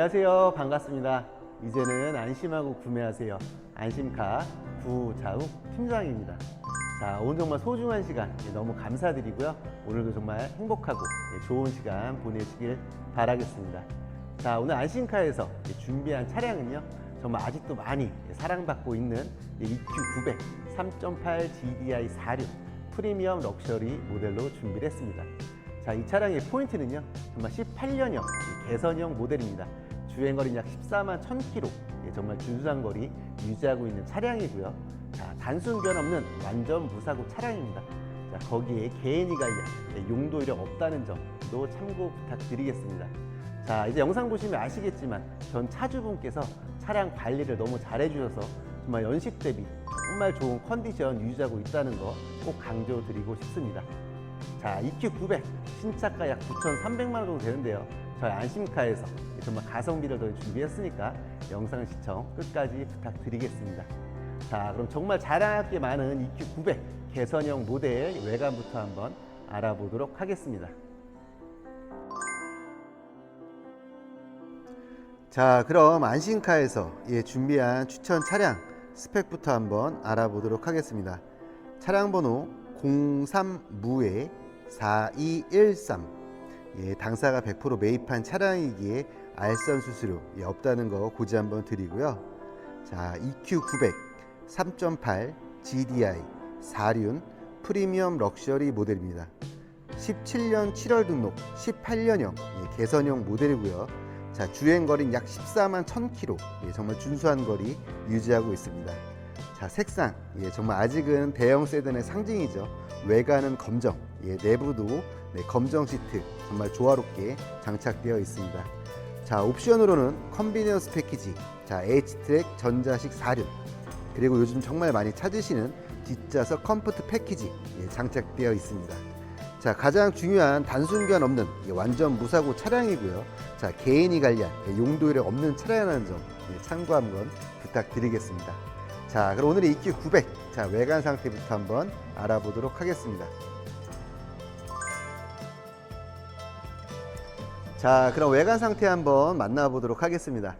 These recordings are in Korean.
안녕하세요. 반갑습니다. 이제는 안심하고 구매하세요. 안심카 구자욱 팀장입니다. 자, 오늘 정말 소중한 시간 예, 너무 감사드리고요. 오늘도 정말 행복하고 예, 좋은 시간 보내시길 바라겠습니다. 자, 오늘 안심카에서 예, 준비한 차량은요. 정말 아직도 많이 예, 사랑받고 있는 예, EQ900 3.8 GDI 4륜 프리미엄 럭셔리 모델로 준비를 했습니다. 자, 이 차량의 포인트는요. 정말 18년형 개선형 모델입니다. 주행거리 약 14만 1000km. 예, 정말 준수한 거리 유지하고 있는 차량이고요. 자, 단순 변 없는 완전 무사고 차량입니다. 자, 거기에 개인이 관련 예, 용도 이력 없다는 점도 참고 부탁드리겠습니다. 자, 이제 영상 보시면 아시겠지만 전 차주분께서 차량 관리를 너무 잘 해주셔서 정말 연식 대비 정말 좋은 컨디션 유지하고 있다는 거 꼭 강조드리고 싶습니다. 자, EQ900 신차가 약 9,300만 원 정도 되는데요. 저희 안심카에서 정말 가성비를 더 준비했으니까 영상 시청 끝까지 부탁드리겠습니다. 자, 그럼 정말 자랑할 게 많은 EQ900 개선형 모델 외관부터 한번 알아보도록 하겠습니다. 자, 그럼 안심카에서 예, 준비한 추천 차량 스펙부터 한번 알아보도록 하겠습니다. 차량 번호 03무에 4213 예, 당사가 100% 매입한 차량이기에 알선 수수료 예, 없다는 거 고지 한번 드리고요. 자, EQ900 3.8 GDI 4륜 프리미엄 럭셔리 모델입니다. 17년 7월 등록 18년형 예, 개선형 모델이고요. 자, 주행 거리는 약 14만 1000km. 예, 정말 준수한 거리 유지하고 있습니다. 자, 색상. 예, 정말 아직은 대형 세단의 상징이죠. 외관은 검정. 예, 내부도 네, 검정 시트. 정말 조화롭게 장착되어 있습니다. 자, 옵션으로는 컨비니언스 패키지. 자, H트랙 전자식 4륜. 그리고 요즘 정말 많이 찾으시는 뒷좌석 컴포트 패키지 예, 장착되어 있습니다. 자 가장 중요한 단순견 없는 예, 완전 무사고 차량이고요. 자 개인이 관련 예, 용도율이 없는 차량이라는 점 예, 참고 한번 부탁드리겠습니다. 자 그럼 오늘의 EQ 900 자 외관 상태부터 한번 알아보도록 하겠습니다. 자 그럼 외관 상태 한번 만나보도록 하겠습니다.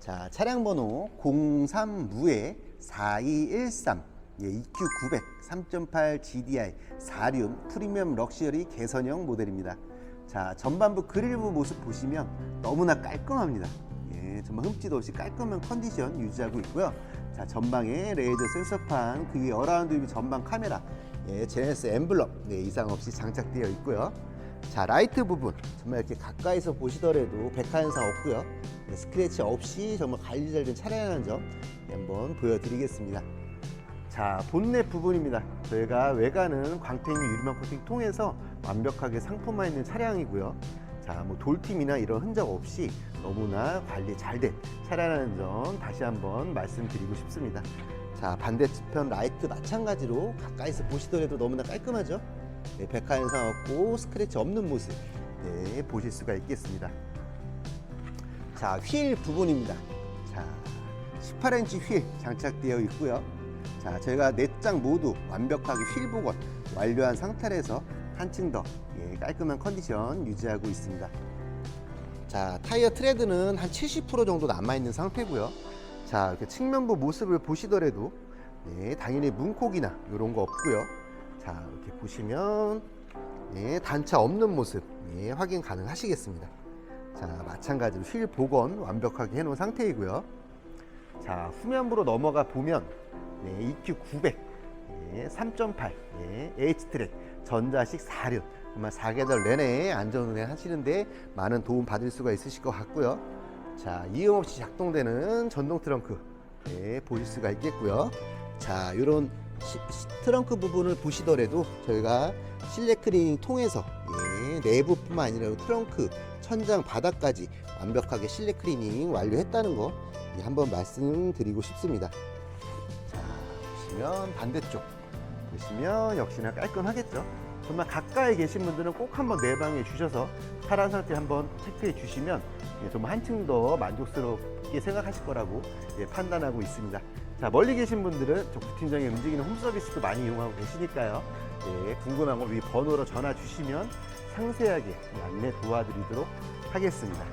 자 차량 번호 03무에 4213 예, EQ900 3.8 GDI 4륜 프리미엄 럭셔리 개선형 모델입니다. 자, 전반부 그릴부 모습 보시면 너무나 깔끔합니다. 예, 정말 흠집 없이 깔끔한 컨디션 유지하고 있고요. 자, 전방에 레이저 센서판, 그 위에 어라운드 뷰 전방 카메라, 예, 제네스 엠블럼 네, 이상 없이 장착되어 있고요. 자, 라이트 부분. 정말 이렇게 가까이서 보시더라도 백화 현상 없고요. 네, 스크래치 없이 정말 관리 잘된 차량이라는 점 한번 보여드리겠습니다. 자 본넷 부분입니다. 저희가 외관은 광택 및 유리막 코팅 통해서 완벽하게 상품화 있는 차량이고요. 자뭐 돌팀이나 이런 흔적 없이 너무나 관리 잘 된 차량이라는 점 다시 한번 말씀드리고 싶습니다. 자 반대편 라이트 마찬가지로 가까이서 보시더라도 너무나 깔끔하죠 네, 백화 현상 없고 스크래치 없는 모습 네, 보실 수가 있겠습니다 자 휠 부분입니다 자 18인치 휠 장착되어 있고요 자, 저희가 네 장 모두 완벽하게 휠 복원 완료한 상태에서 한층 더 예, 깔끔한 컨디션 유지하고 있습니다. 자, 타이어 트레드는 한 70% 정도 남아있는 상태고요. 자, 이렇게 측면부 모습을 보시더라도 예, 당연히 문콕이나 이런 거 없고요. 자, 이렇게 보시면 예, 단차 없는 모습 예, 확인 가능하시겠습니다. 자, 마찬가지로 휠 복원 완벽하게 해놓은 상태이고요. 자, 후면부로 넘어가 보면 네, EQ900 예, 3.8 예, H트랙 전자식 4륜 정말 4계절 내내 안전운행 하시는데 많은 도움 받을 수가 있으실 것 같고요. 자, 이음 없이 작동되는 전동 트렁크 예, 보실 수가 있겠고요. 자, 이런 트렁크 부분을 보시더라도 저희가 실내 클리닝 통해서 예, 내부뿐만 아니라 트렁크 천장 바닥까지 완벽하게 실내 클리닝 완료했다는 거 예, 한번 말씀드리고 싶습니다. 자, 보시면 반대쪽 보시면 역시나 깔끔하겠죠. 정말 가까이 계신 분들은 꼭 한번 내방해 주셔서 차량 상태 한번 체크해 주시면 예, 정말 한층 더 만족스럽게 생각하실 거라고 예, 판단하고 있습니다. 자 멀리 계신 분들은 저 부팀장의 움직이는 홈서비스도 많이 이용하고 계시니까요. 예, 궁금한 거위 번호로 전화 주시면 상세하게 안내 도와드리도록 하겠습니다.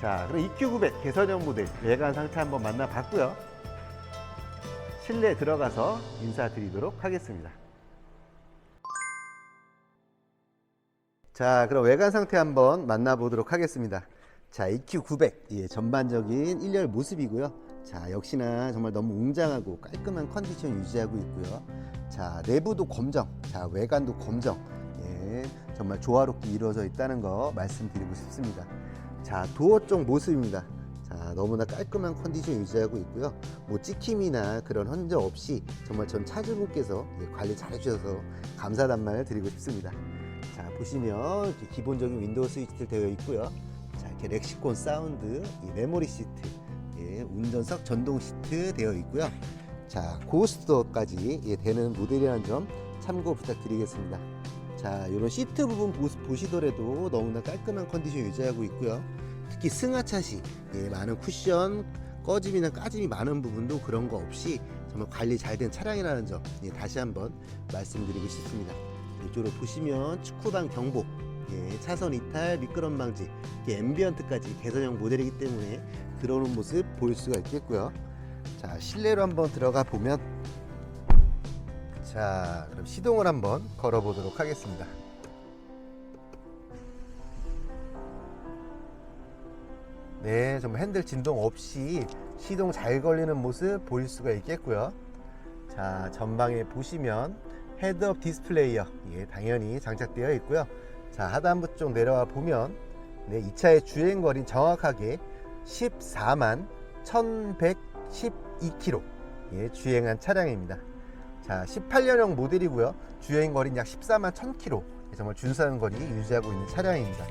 자, 그럼 EQ900 개선형 모델 외관 상태 한번 만나봤고요. 실내 들어가서 인사드리도록 하겠습니다. 자, 그럼 외관 상태 한번 만나보도록 하겠습니다. 자, EQ900 예, 전반적인 1열 모습이고요. 자, 역시나 정말 너무 웅장하고 깔끔한 컨디션 유지하고 있고요. 자, 내부도 검정, 자, 외관도 검정. 예, 정말 조화롭게 이루어져 있다는 거 말씀드리고 싶습니다. 자, 도어 쪽 모습입니다. 자, 너무나 깔끔한 컨디션 유지하고 있고요. 뭐 찍힘이나 그런 흔적 없이 정말 전 차주분께서 예, 관리 잘 해주셔서 감사한 말 드리고 싶습니다. 자, 보시면 기본적인 윈도우 스위치 되어 있고요. 자, 이렇게 렉시콘 사운드, 이 메모리 시트, 예, 운전석 전동 시트 되어 있고요. 자, 고스트까지 예, 되는 모델이라는 점 참고 부탁드리겠습니다. 자, 이런 시트 부분 보, 보시더라도 너무나 깔끔한 컨디션 유지하고 있고요. 특히 승하차시 예, 많은 쿠션 꺼짐이나 까짐이 많은 부분도 그런 거 없이 정말 관리 잘 된 차량이라는 점 예, 다시 한번 말씀드리고 싶습니다. 이쪽으로 보시면 축구방 경보, 예, 차선 이탈, 미끄럼 방지, 이렇게 앰비언트까지 개선형 모델이기 때문에 들어오는 모습 보일 수가 있겠고요. 자 실내로 한번 들어가 보면 자 그럼 시동을 한번 걸어 보도록 하겠습니다. 네, 정말 핸들 진동 없이 시동 잘 걸리는 모습 보일 수가 있겠고요. 자, 전방에 보시면 헤드업 디스플레이어 예, 당연히 장착되어 있고요. 자, 하단부 쪽 내려와 보면 네, 이 차의 주행 거리 정확하게 14만 1112km 예, 주행한 차량입니다. 자, 18년형 모델이고요. 주행 거리는 약 14만 1000km. 정말 준수한 거리 유지하고 있는 차량입니다.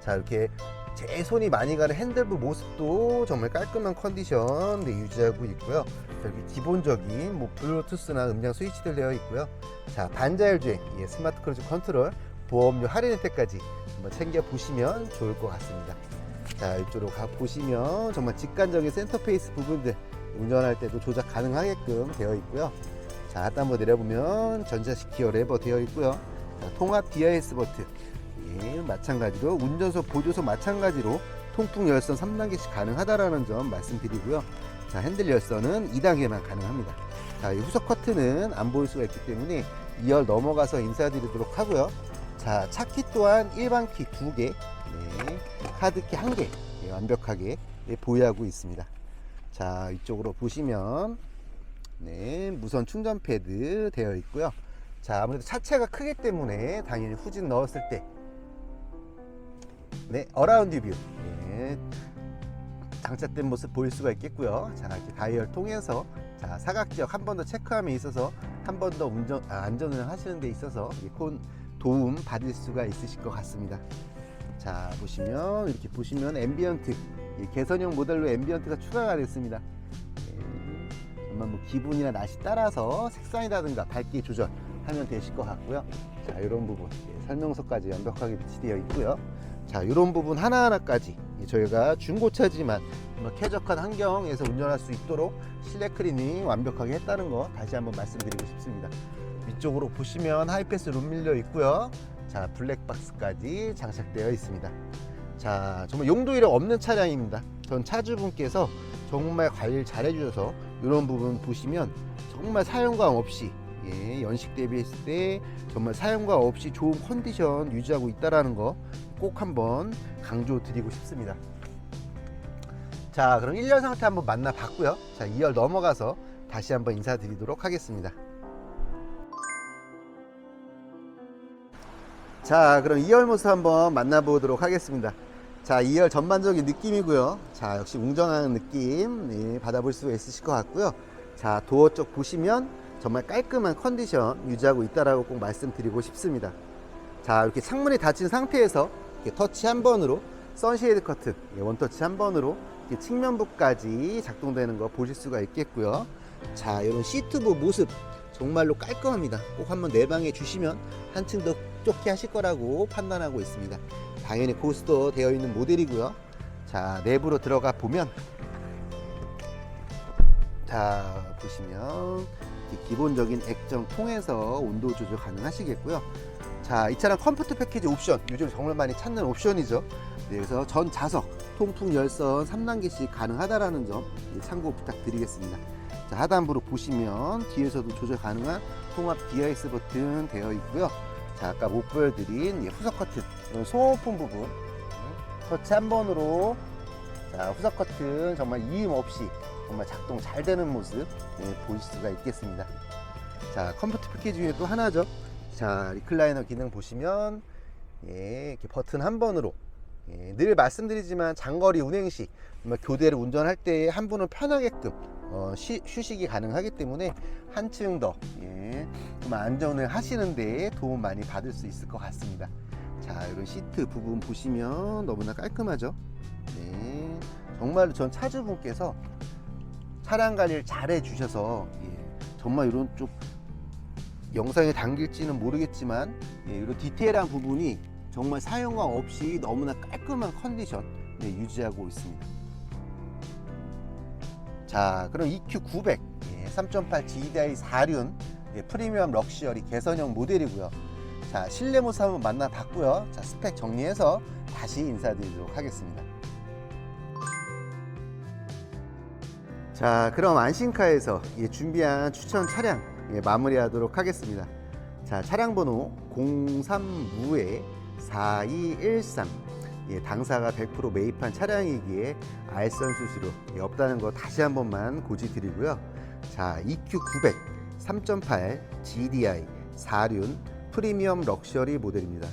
자, 이렇게 제 손이 많이 가는 핸들부 모습도 정말 깔끔한 컨디션 네, 유지하고 있고요. 여기 기본적인 뭐 블루투스나 음량 스위치들 되어 있고요. 자 반자율 주행, 예, 스마트 크루즈 컨트롤, 보험료 할인 혜택까지 한번 챙겨 보시면 좋을 것 같습니다. 자 이쪽으로 가 보시면 정말 직관적인 센터페이스 부분들 운전할 때도 조작 가능하게끔 되어 있고요. 자 하단 한번 내려보면 전자식 기어 레버 되어 있고요. 자, 통합 DIS 버튼, 예, 마찬가지로 운전석 보조석 마찬가지로 통풍 열선 3단계씩 가능하다라는 점 말씀드리고요. 자, 핸들 열선은 2단계만 가능합니다. 자, 이 후석 커튼은 안 보일 수가 있기 때문에 2열 넘어가서 인사드리도록 하고요. 자, 차키 또한 일반 키 2개, 네, 카드 키 1개 예, 완벽하게 예, 보유하고 있습니다. 자, 이쪽으로 보시면 네, 무선 충전 패드 되어 있고요. 자, 아무래도 차체가 크기 때문에 당연히 후진 넣었을 때 네, 어라운드 뷰. 네, 장착된 모습 보일 수가 있겠고요. 자, 이렇게 다이얼 통해서 자, 사각 지역 한 번 더 체크함에 있어서 한 번 더 운전 아, 안전을 하시는 데 있어서 이 콘 도움 받을 수가 있으실 것 같습니다. 자, 보시면 이렇게 보시면 앰비언트 이 개선형 모델로 앰비언트가 추가가 됐습니다. 네, 정말 뭐 기분이나 날씨 따라서 색상이라든가 밝기 조절하면 되실 것 같고요. 자, 이런 부분 예, 설명서까지 완벽하게 비치되어 있고요. 자, 이런 부분 하나하나까지 저희가 중고차지만 쾌적한 환경에서 운전할 수 있도록 실내 클리닝 완벽하게 했다는 거 다시 한번 말씀드리고 싶습니다. 위쪽으로 보시면 하이패스 룸 밀려 있고요. 자, 블랙박스까지 장착되어 있습니다. 자, 정말 용도 이력 없는 차량입니다. 전 차주분께서 정말 관리를 잘 해주셔서 이런 부분 보시면 정말 사용감 없이 예, 연식 대비했을 때 정말 사용감 없이 좋은 컨디션 유지하고 있다라는 거 꼭 한번 강조 드리고 싶습니다. 자, 그럼 1열 상태 한번 만나봤고요. 자, 2열 넘어가서 다시 한번 인사드리도록 하겠습니다. 자, 그럼 2열 모습 한번 만나보도록 하겠습니다. 자, 2열 전반적인 느낌이고요. 자, 역시 웅장한 느낌 네, 받아볼 수 있으실 것 같고요. 자, 도어 쪽 보시면 정말 깔끔한 컨디션 유지하고 있다라고 꼭 말씀드리고 싶습니다. 자, 이렇게 창문이 닫힌 상태에서 터치 한 번으로 선쉐이드 커튼 예, 원터치 한 번으로 측면부까지 작동되는 거 보실 수가 있겠고요. 자, 이런 시트부 모습 정말로 깔끔합니다. 꼭 한번 내방해 주시면 한층 더 좋게 하실 거라고 판단하고 있습니다. 당연히 고스도 되어 있는 모델이고요. 자, 내부로 들어가 보면 자, 보시면 이 기본적인 액정 통해서 온도 조절 가능하시겠고요. 자, 이 차량 컴포트 패키지 옵션 요즘 정말 많이 찾는 옵션이죠. 네, 그래서 전 좌석 통풍 열선 3단계씩 가능하다라는 점 예, 참고 부탁드리겠습니다. 자, 하단부로 보시면 뒤에서도 조절 가능한 통합 DIS 버튼 되어 있고요. 자, 아까 못 보여드린 예, 후석 커튼 이런 소모품 부분 예, 터치 한 번으로 자, 후석 커튼 정말 이음 없이 정말 작동 잘 되는 모습 예, 보실 수가 있겠습니다. 자, 컴포트 패키지 중에 또 하나죠. 자, 리클라이너 기능 보시면 예, 이렇게 버튼 한 번으로 예, 늘 말씀드리지만 장거리 운행 시 정말 교대를 운전할 때 한 분은 편하게끔 어, 쉬, 휴식이 가능하기 때문에 한층 더 예, 좀 안전을 하시는 데 도움 많이 받을 수 있을 것 같습니다. 자, 이런 시트 부분 보시면 너무나 깔끔하죠. 네, 정말 전 차주분께서 차량 관리를 잘 해주셔서 예, 정말 이런 좀 영상에 담길지는 모르겠지만 예, 이런 디테일한 부분이 정말 사용감 없이 너무나 깔끔한 컨디션 네, 유지하고 있습니다. 자, 그럼 EQ900 예, 3.8 GDI 4륜 예, 프리미엄 럭셔리 개선형 모델이고요. 자, 실내 모습 한번 만나봤고요. 자, 스펙 정리해서 다시 인사드리도록 하겠습니다. 자, 그럼 안심카에서 예, 준비한 추천 차량 예, 마무리하도록 하겠습니다. 자, 차량 번호 03무에 4213. 예, 당사가 100% 매입한 차량이기에 알선 수수료 예, 없다는 거 다시 한 번만 고지 드리고요. 자, EQ900 3.8 GDI 4륜 프리미엄 럭셔리 모델입니다.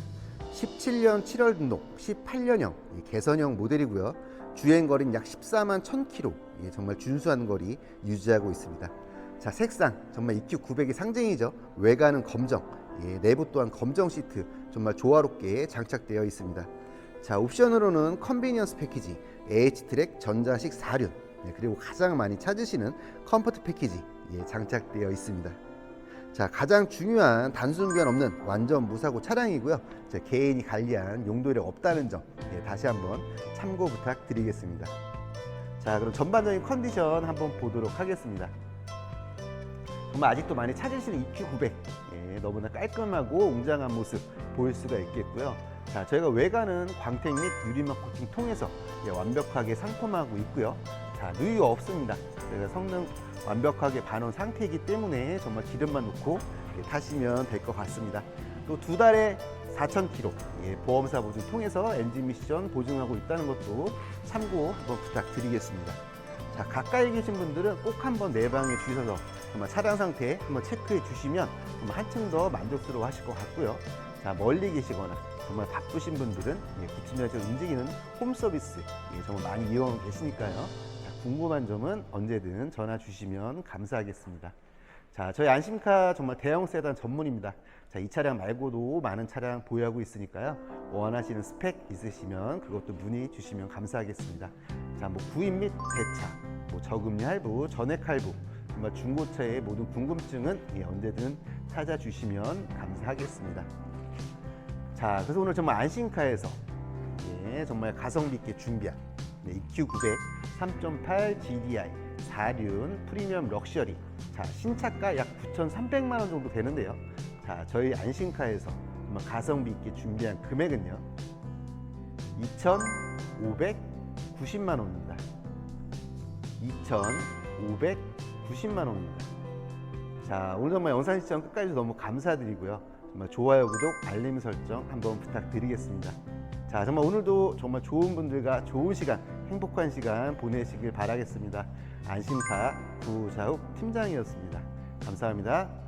17년 7월 등록, 18년형 개선형 모델이고요. 주행 거리는 약 14만 1000km, 예, 정말 준수한 거리 유지하고 있습니다. 자, 색상 정말 EQ900의 상징이죠. 외관은 검정, 예, 내부 또한 검정 시트 정말 조화롭게 장착되어 있습니다. 자, 옵션으로는 컨비니언스 패키지, AH-트랙 전자식 4륜, 예, 그리고 가장 많이 찾으시는 컴포트 패키지 예, 장착되어 있습니다. 자, 가장 중요한 단순 교환 없는 완전 무사고 차량이고요. 자, 개인이 관리한 용도력 없다는 점 예, 다시 한번 참고 부탁드리겠습니다. 자, 그럼 전반적인 컨디션 한번 보도록 하겠습니다. 정말 아직도 많이 찾으시는 EQ900 예, 너무나 깔끔하고 웅장한 모습 보일 수가 있겠고요. 자, 저희가 외관은 광택 및 유리막 코팅 통해서 예, 완벽하게 상품하고 있고요. 자, 누유 없습니다. 저희가 성능 완벽하게 반원 상태이기 때문에 정말 기름만 넣고 예, 타시면 될 것 같습니다. 또 두 달에 4,000km 예, 보험사 보증 통해서 엔진 미션 보증하고 있다는 것도 참고 한번 부탁드리겠습니다. 자, 가까이 계신 분들은 꼭 한번 내방해 주셔서 정말 차량 상태 한번 체크해 주시면 한층 더 만족스러워 하실 것 같고요. 자, 멀리 계시거나 정말 바쁘신 분들은 예, 구치면서 움직이는 홈 서비스 예, 정말 많이 이용하고 계시니까요. 자, 궁금한 점은 언제든 전화 주시면 감사하겠습니다. 자, 저희 안심카 정말 대형 세단 전문입니다. 자, 이 차량 말고도 많은 차량 보유하고 있으니까요. 원하시는 스펙 있으시면 그것도 문의 주시면 감사하겠습니다. 자, 뭐 구입 및 대차, 뭐 저금리 할부, 전액 할부, 정말 중고차의 모든 궁금증은 예, 언제든 찾아주시면 감사하겠습니다. 자, 그래서 오늘 정말 안심카에서 예, 정말 가성비 있게 준비한 네, EQ900 3.8 GDI 4륜 프리미엄 럭셔리 자 신차가 약 9,300만 원 정도 되는데요. 자 저희 안심카에서 정말 가성비 있게 준비한 금액은요 2,590만 원입니다. 2,590만 원입니다. 자 오늘 정말 영상 시청 끝까지 너무 감사드리고요. 좋아요, 구독, 알림 설정 한번 부탁드리겠습니다. 자, 정말 오늘도 정말 좋은 분들과 좋은 시간, 행복한 시간 보내시길 바라겠습니다. 안심카 구자욱 팀장이었습니다. 감사합니다.